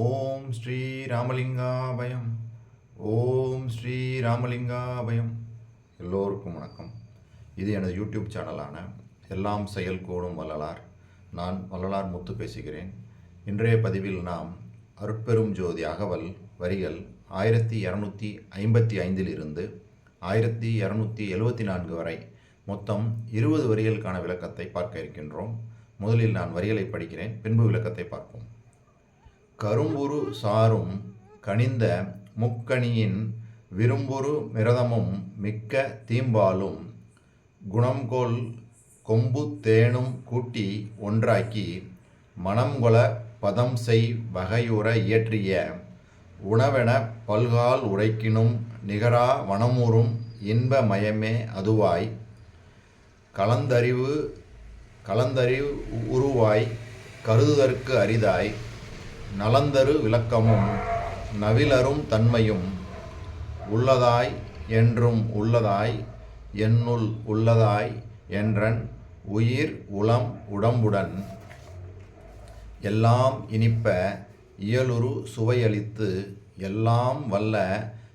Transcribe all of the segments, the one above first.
ஓம் ஸ்ரீ ராமலிங்காபயம். ஓம் ஸ்ரீ ராமலிங்காபயம். எல்லோருக்கும் வணக்கம். இது எனது யூடியூப் சேனலான எல்லாம் செயல் கூடும் வள்ளலார். நான் வள்ளலார் முத்து பேசுகிறேன். இன்றைய பதிவில் நாம் அருட்பெரும் ஜோதி அகவல் வரிகள் ஆயிரத்தி இரநூத்தி ஐம்பத்தி ஐந்திலிருந்து ஆயிரத்தி இரநூத்தி எழுவத்தி நான்கு வரை மொத்தம் இருபது வரிகளுக்கான விளக்கத்தை பார்க்க இருக்கின்றோம். முதலில் நான் வரிகளை படிக்கிறேன் பின்பு விளக்கத்தை பார்ப்போம். கரும்புரு சாரும் கனிந்த முக்கணியின் விரும்புரு மிரதமும் மிக்க தீம்பாலும் குணம்கொள் கொம்பு தேனும் கூட்டி ஒன்றாக்கி மணம்கொள பதம் செய் வகையுற இயற்றிய உணவென பல்கால் உரைக்கினும் நிகரா வனமுறும் இன்ப மயமே அதுவாய். கலந்தறிவு கலந்தறிவு உருவாய் கருதுதற்கு அரிதாய். நலந்தரு விளக்கமும் நவிலரும் தன்மையும் உள்ளதாய் என்றும் உள்ளதாய் என்னுள் உள்ளதாய் என்றன் உயிர் உளம் உடம்புடன். எல்லாம் இனிப்ப இயலுரு சுவையளித்து எல்லாம் வல்ல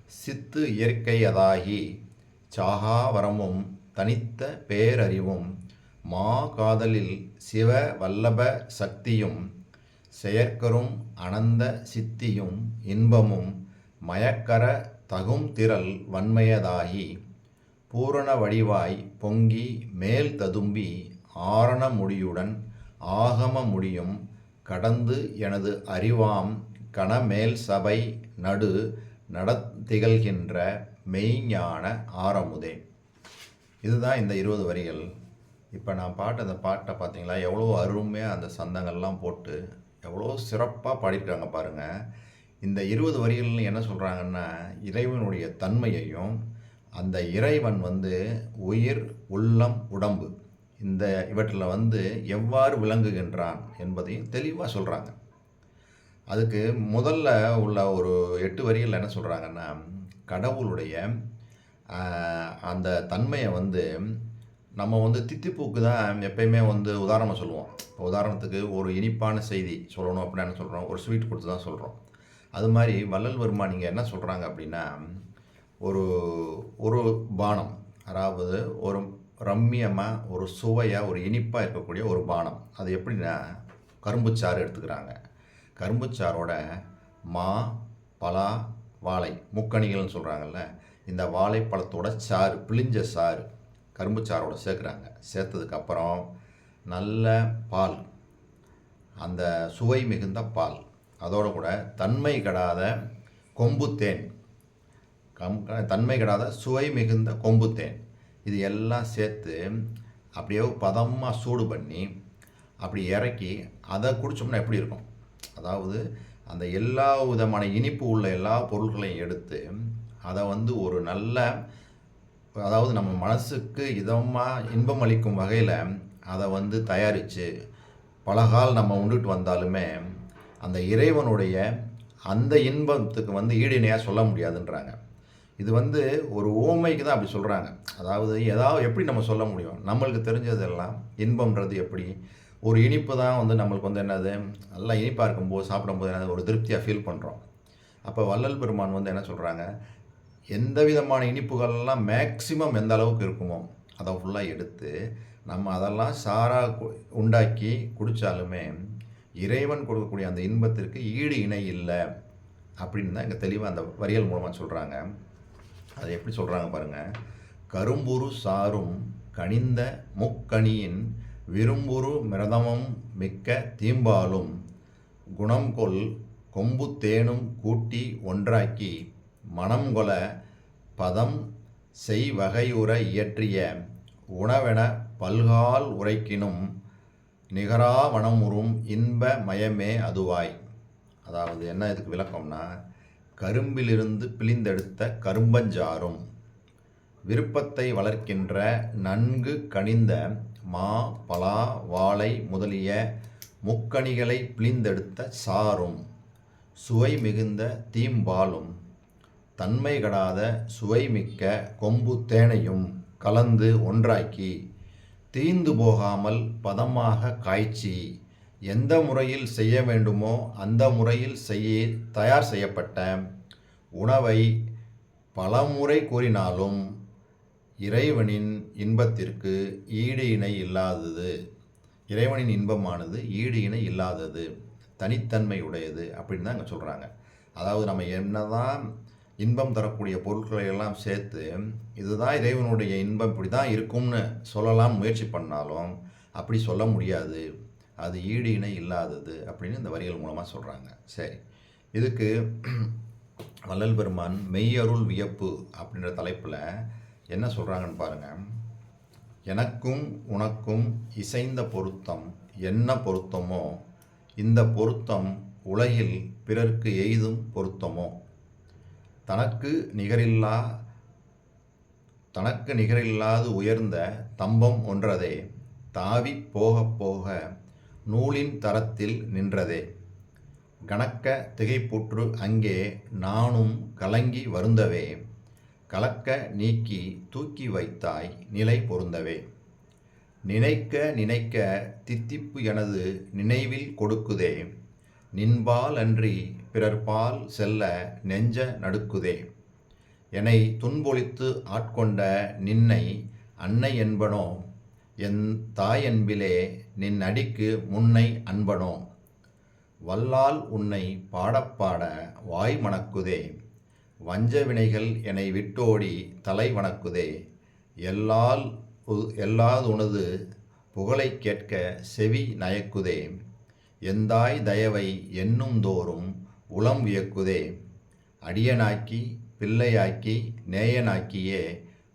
சித்து இயற்கையதாகி சாகாவரமும் தனித்த பேரறிவும் மா காதலில் சிவ வல்லப சக்தியும் செயற்கரும் அனந்த சித்தியும் இன்பமும் மயக்கர தகும் திரள் வன்மையதாகி பூரண வடிவாய் பொங்கி மேல் ததும்பி ஆரண முடியுடன் ஆகம முடியும் கடந்து எனது அறிவாம் கணமேல் சபை நடு நடத்திகழ்கின்ற மெய்ஞான ஆரமுதே. இதுதான் இந்த இருபது வரிகள். இப்போ நான் பாட்டு அந்த பாட்டை பார்த்தீங்களா? எவ்வளோ அருமையாக அந்த சந்தங்கள்லாம் போட்டு எவ்வளோ சிறப்பாக பாடியிருக்காங்க பாருங்கள் இந்த இருபது வரிகள் என்ன சொல்கிறாங்கன்னா இறைவனுடைய தன்மையையும் அந்த இறைவன் வந்து உயிர் உள்ளம் உடம்பு இந்த இவற்றில் வந்து எவ்வாறு விளங்குகின்றான் என்பதையும் தெளிவாக சொல்கிறாங்க அதுக்கு முதல்ல உள்ள ஒரு எட்டு வரிகள் என்ன சொல்கிறாங்கன்னா கடவுளுடைய அந்த தன்மையை வந்து நம்ம வந்து தித்திப்பூக்கு தான் எப்பயுமே வந்து உதாரணமாக சொல்லுவோம். இப்போ உதாரணத்துக்கு ஒரு இனிப்பான செய்தி சொல்லணும் அப்படின்னா என்ன சொல்கிறோம் ஒரு ஸ்வீட் கொடுத்து தான் சொல்கிறோம் அது மாதிரி வள்ளல் வர்மா நீங்கள் என்ன சொல்கிறாங்க அப்படின்னா ஒரு ஒரு பானம் அதாவது ஒரு ரம்மியமாக ஒரு சுவையாக ஒரு இனிப்பாக இருக்கக்கூடிய ஒரு பானம். அது எப்படின்னா கரும்புச்சாறு எடுத்துக்கிறாங்க. கரும்புச்சாரோட மா பலா வாழை முக்கணிகள்னு சொல்கிறாங்கல்ல இந்த வாழைப்பழத்தோட சாறு பிழிஞ்ச சாறு. கரும்புச்சாரோட சேர்க்குறாங்க. சேர்த்ததுக்கப்புறம் நல்ல பால் அந்த சுவை மிகுந்த பால் அதோடு கூட தன்மை கெடாத கொம்பு தேன். கம் தன்மை கெடாத சுவை மிகுந்த கொம்பு தேன். இது எல்லாம் சேர்த்து அப்படியே பதமாக சூடு பண்ணி அப்படி இறக்கி அதை குடித்தோம்னா எப்படி இருக்கும்? அதாவது அந்த எல்லா விதமான இனிப்பு உள்ள எல்லா பொருட்களையும் எடுத்து அதை வந்து ஒரு நல்ல அதாவது நம்ம மனசுக்கு இதமாக இன்பம் அளிக்கும் வகையில் அதை வந்து தயாரித்து பலகால் நம்ம உண்டுட்டு வந்தாலுமே அந்த இறைவனுடைய அந்த இன்பத்துக்கு வந்து ஈடிணையாக சொல்ல முடியாதுன்றாங்க. இது வந்து ஒரு ஓமைக்கு தான் அப்படி சொல்கிறாங்க அதாவது ஏதாவது எப்படி நம்ம சொல்ல முடியும்? நம்மளுக்கு தெரிஞ்சதெல்லாம் இன்பம்ன்றது எப்படி? ஒரு இனிப்பு தான் வந்து நம்மளுக்கு வந்து என்னது? நல்லா இனிப்பாக இருக்கும்போது சாப்பிடும்போது என்னது? ஒரு திருப்தியாக ஃபீல் பண்ணுறோம் அப்போ வள்ளல் பெருமான் வந்து என்ன சொல்கிறாங்க எந்த விதமான இனிப்புகள்லாம் மேக்சிமம் எந்த அளவுக்கு இருக்குமோ அதை ஃபுல்லாக எடுத்து நம்ம அதெல்லாம் சாராக உண்டாக்கி குடித்தாலுமே இறைவன் கொடுக்கக்கூடிய அந்த இன்பத்திற்கு ஈடு இணை இல்லை அப்படின்னு தான் இங்கே தெளிவாக அந்த வரியல் மூலமாக சொல்கிறாங்க அதை எப்படி சொல்கிறாங்க பாருங்கள் கரும்புரு சாரும் கனிந்த முக்கணியின் விரும்புரு மிரதமும் மிக்க தீம்பாலும் குணம் கொள் கொம்பு தேனும் கூட்டி ஒன்றாக்கி மனம் கொல பதம் செய்வகையுற இயற்றிய உணவென பல்கால் உரைக்கினும் நிகரா வனமுறும் இன்ப மயமே அதுவாய். அதாவது என்ன இதுக்கு விளக்கம்னா கரும்பிலிருந்து பிழிந்தெடுத்த கரும்பஞ்சாறும் விருப்பத்தை வளர்க்கின்ற நன்கு கனிந்த மா பலா வாழை முதலிய முக்கணிகளை பிழிந்தெடுத்த சாறும் சுவை மிகுந்த தீம்பாலும் தன்மை கடாத சுவைமிக்க கொம்பு தேனையும் கலந்து ஒன்றாக்கி தீந்து போகாமல் பதமாக காய்ச்சி எந்த முறையில் செய்ய வேண்டுமோ அந்த முறையில் செய்ய தயார் செய்யப்பட்ட உணவை பலமுறை கூறினாலும் இறைவனின் இன்பத்திற்கு ஈடு இணை இல்லாதது. இறைவனின் இன்பமானது ஈடு இணை இல்லாதது. தனித்தன்மை உடையது அப்படின்னு தான் இங்கே சொல்கிறாங்க அதாவது நம்ம என்னதான் இன்பம் தரக்கூடிய பொருட்களை எல்லாம் சேர்த்து இதுதான் இறைவனுடைய இன்பம் இப்படி தான் இருக்கும்னு சொல்லலாம் முயற்சி பண்ணாலும் அப்படி சொல்ல முடியாது. அது ஈடு இணை இல்லாதது அப்படின்னு இந்த வரிகள் மூலமாக சொல்கிறாங்க சரி. இதுக்கு வள்ளல் பெருமான் மெய்யருள் வியப்பு அப்படின்ற தலைப்பில் என்ன சொல்கிறாங்கன்னு பாருங்கள் எனக்கும் உனக்கும் இசைந்த பொருத்தம் என்ன பொருத்தமோ இந்த பொருத்தம் உலகில் பிறர்க்கு எய்தும் பொருத்தமோ தனக்கு நிகரில்லா தனக்கு நிகரில்லாது உயர்ந்த தம்பம் ஒன்றதே. தாவி போக போக நூலின் தரத்தில் நின்றதே. கணக்க திகைப்புற்று அங்கே நானும் கலங்கி வருந்தவே. கலக்க நீக்கி தூக்கி வைத்தாய் நிலை பொருந்தவே. நினைக்க நினைக்க தித்திப்பு எனது நினைவில் கொடுக்குதே. நின்பால் பிறர் பிறர்பால் செல்ல நெஞ்ச நடுக்குதே. என்னை துன்பொழித்து ஆட்கொண்ட நின்னை அன்னை என்பனோ? என் தாயன்பிலே நின் அடிக்கு முன்னை அன்பனோ? வல்லால் உன்னை பாடப்பாட வாய் மணக்குதே. வஞ்ச வினைகள் என்னை விட்டோடி தலை வணக்குதே. எல்லால் உ- எல்லாதுனது புகழைக் கேட்க செவி நயக்குதே. எந்தாய் தயவை எண்ணும் தோறும் உளம் வியக்குதே. அடியனாக்கி பிள்ளையாக்கி நேயனாக்கியே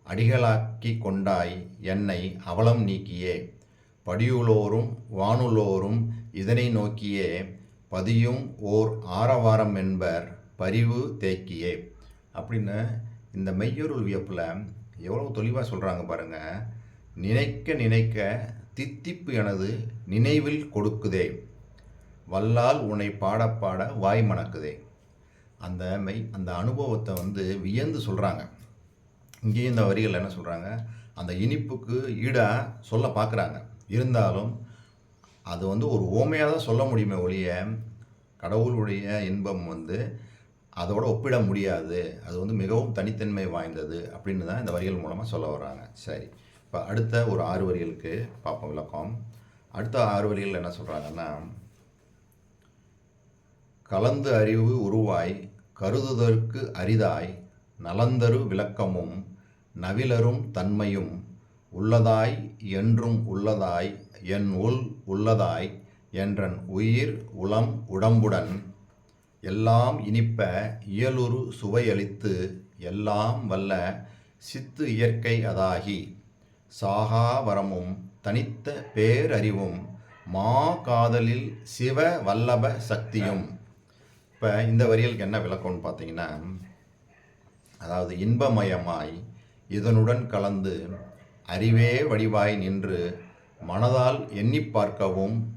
அடிகளாக்கி கொண்டாய் என்னை அவலம் நீக்கியே. படியுளோரும் வானுளோரும் இதனை நோக்கியே பதியும் ஓர் ஆரவாரம் என்பர் பரிவு தேக்கியே. அப்படின்னு இந்த மெய்யொருள் வியப்பில் எவ்வளோ தெளிவாக சொல்கிறாங்க பாருங்கள் நினைக்க நினைக்க தித்திப்பு எனது நினைவில் கொடுக்குதே. வல்லால் உன்னை பாட பாட வாய் மணக்குதே. அந்த மெய் அந்த அனுபவத்தை வந்து வியந்து சொல்கிறாங்க இங்கேயும் இந்த வரிகள் என்ன சொல்கிறாங்க அந்த இனிப்புக்கு ஈடாக சொல்ல பார்க்குறாங்க இருந்தாலும் அது வந்து ஒரு ஓமையாக தான் சொல்ல முடியுமே ஒழிய கடவுளுடைய இன்பம் வந்து அதோட ஒப்பிட முடியாது. அது வந்து மிகவும் தனித்தன்மை வாய்ந்தது அப்படின்னு தான் இந்த வரிகள் மூலமாக சொல்ல வர்றாங்க. சரி. இப்போ அடுத்த ஒரு ஆறு வரிகளுக்கு பார்ப்போம் விளக்கம். அடுத்த ஆறு வரிகள் என்ன சொல்கிறாங்கன்னா கலந்து அறிவு உருவாய் கருதுதற்கு அரிதாய் நலந்தரு விளக்கமும் நவிலரும் தன்மையும் உள்ளதாய் என்றும் உள்ளதாய் என் உள் உள்ளதாய் என்றன் உயிர் உளம் உடம்புடன் எல்லாம் இனிப்ப இயலுறு சுவையளித்து எல்லாம் வல்ல சித்து இயற்கை அதாகி சாகா வரமும் தனித்த பேரறிவும் மா காதலில் சிவ வல்லப சக்தியும். இப்போ இந்த வரிகளுக்கு என்ன விளக்கம்னு பார்த்தீங்கன்னா அதாவது இன்பமயமாய் இதனுடன் கலந்து அறிவே வடிவாய் நின்று மனதால் எண்ணிப் பார்க்கவும்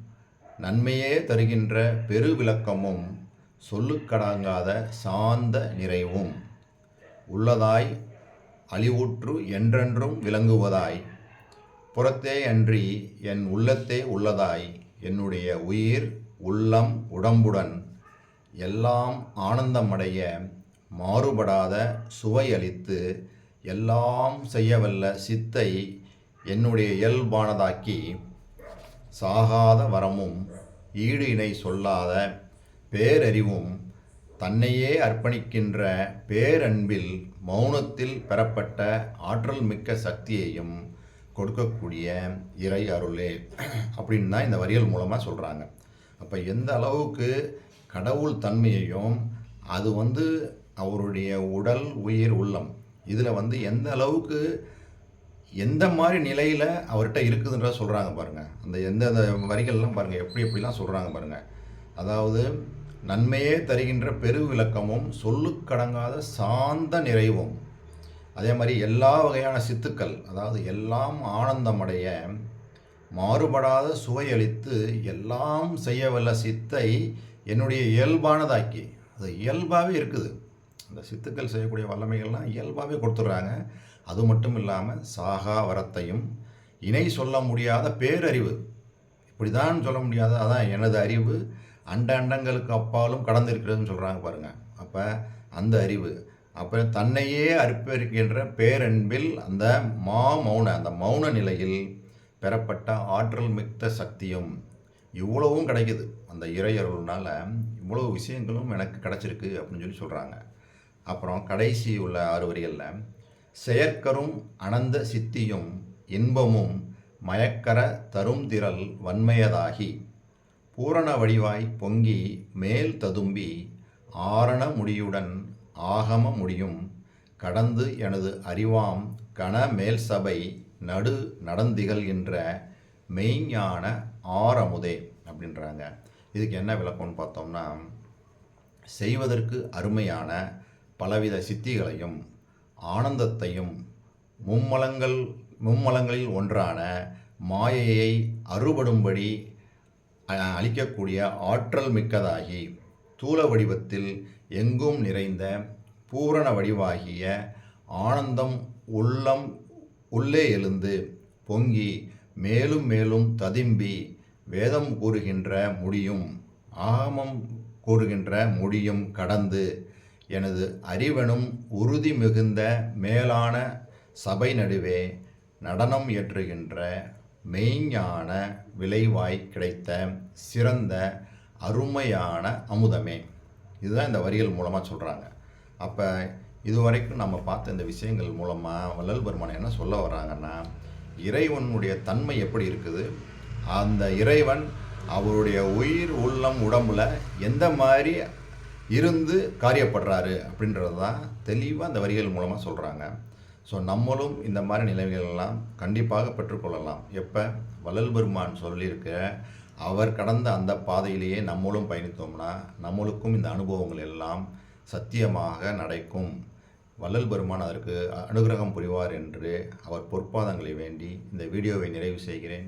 நன்மையே தருகின்ற பெரு விளக்கமும் சொல்லுக்கடங்காத சாந்த நிறைவும். உள்ளதாய் அழிவுற்று என்றென்றும் விளங்குவதாய் புறத்தே அன்றி என் உள்ளத்தே உள்ளதாய் என்னுடைய உயிர் உள்ளம் உடம்புடன் எல்லாம் ஆனந்தமடைய மாறுபடாத சுவையளித்து எல்லாம் செய்யவல்ல சித்தை என்னுடைய இயல்பானதாக்கி சாகாத வரமும் ஈடு இணை சொல்லாத பேரறிவும் தன்னையே அர்ப்பணிக்கின்ற பேரன்பில் மௌனத்தில் பெறப்பட்ட ஆற்றல் மிக்க சக்தியையும் கொடுக்கக்கூடிய இறை அருளே. அப்படின்னு தான் இந்த வரிகள் மூலமாக சொல்கிறாங்க அப்போ எந்த அளவுக்கு கடவுள் தன்மையையும் அது வந்து அவருடைய உடல் உயிர் உள்ளம். இதில் வந்து எந்த அளவுக்கு எந்த மாதிரி நிலையில் அவர்கிட்ட இருக்குதுன்றத சொல்கிறாங்க பாருங்கள் அந்த எந்த வரிகள்லாம் பாருங்கள் எப்படி எப்படிலாம் சொல்கிறாங்க பாருங்கள் அதாவது நன்மையே தருகின்ற பெருவிளக்கமும் சொல்லுக்கடங்காத சாந்த நிறைவும். அதே மாதிரி எல்லா வகையான சித்துக்கள் அதாவது எல்லாம் ஆனந்தமடைய மாறுபடாத சுவையளித்து எல்லாம் செய்யவல்ல சித்தை என்னுடைய இயல்பானதாக்கி அது இயல்பாகவே இருக்குது. அந்த சித்துக்கள் செய்யக்கூடிய வல்லமைகள்லாம் இயல்பாகவே கொடுத்துட்றாங்க. அது மட்டும் இல்லாமல் சாகா வரத்தையும் இணை சொல்ல முடியாத பேரறிவு. இப்படி தான் சொல்ல முடியாத அதான் எனது அறிவு. அண்ட அண்டங்களுக்கு அப்பாலும் கடந்திருக்கிறதுன்னு சொல்கிறாங்க பாருங்கள் அப்போ அந்த அறிவு. அப்போ தன்னையே அர்ப்பணிக்கின்ற பேரன்பில் அந்த மா மௌன அந்த மௌன நிலையில் பெறப்பட்ட ஆற்றல் மிக்க சக்தியும் இவ்வளவும் கிடைக்குது. அந்த இறையருள்னால் இவ்வளவு விஷயங்களும் எனக்கு கிடச்சிருக்கு அப்படின்னு சொல்லி சொல்கிறாங்க அப்புறம் கடைசி உள்ள ஆறு வரிகளில் செயற்கரும் அனந்த சித்தியும் இன்பமும் மயக்கர தரும் திரள் வன்மையதாகி பூரண வடிவாய் பொங்கி மேல் ததும்பி ஆரண முடியுடன் ஆகம முடியும் கடந்து எனது அறிவாம் கன மேல் சபை நடு நடந்திகள் என்ற மெய்ஞான ஆரமுதே அப்படின்றாங்க. இதுக்கு என்ன விளக்கம்னு பார்த்தோம்னா செய்வதற்கு அருமையான பலவித சித்திகளையும் ஆனந்தத்தையும் மும்மலங்கள் மும்மலங்களில் ஒன்றான மாயையை அறுபடும்படி அளிக்கக்கூடிய ஆற்றல் மிக்கதாகி தூள வடிவத்தில் எங்கும் நிறைந்த பூரண வடிவாகிய ஆனந்தம் உள்ளம் உள்ளே எழுந்து பொங்கி மேலும் மேலும் ததும்பி வேதம் கூறுகின்ற முடியும் ஆகமம் கூறுகின்ற முடியும் கடந்து எனது அறிவனும் உறுதி மிகுந்த மேலான சபை நடுவே நடனம் ஏற்றுகின்ற மெய்ஞான விளைவாய் கிடைத்த சிறந்த அருமையான அமுதமே. இதுதான் இந்த வரிகள் மூலமாக சொல்கிறாங்க அப்போ இதுவரைக்கும் நம்ம பார்த்த இந்த விஷயங்கள் மூலமாக வள்ளல் பெருமான் என்ன சொல்ல வர்றாங்கன்னா இறைவனுடைய தன்மை எப்படி இருக்குது? அந்த இறைவன் அவருடைய உயிர் உள்ளம் உடம்புல எந்த மாதிரி இருந்து காரியப்படுறாரு அப்படின்றது தான் தெளிவாக அந்த வரிகள் மூலமாக சொல்கிறாங்க ஸோ நம்மளும் இந்த மாதிரி நிலைமைகளெல்லாம் கண்டிப்பாக பெற்றுக்கொள்ளலாம். எப்போ? வள்ளல் பெருமான் சொல்லியிருக்க அவர் கடந்த அந்த பாதையிலேயே நம்மளும் பயணித்தோம்னா நம்மளுக்கும் இந்த அனுபவங்கள் எல்லாம் சத்தியமாக நடக்கும். வள்ளல் பெருமான் அதற்கு அனுகிரகம் புரிவார் என்று அவர் பொற்பாதங்களை வேண்டி இந்த வீடியோவை நிறைவு செய்கிறேன்.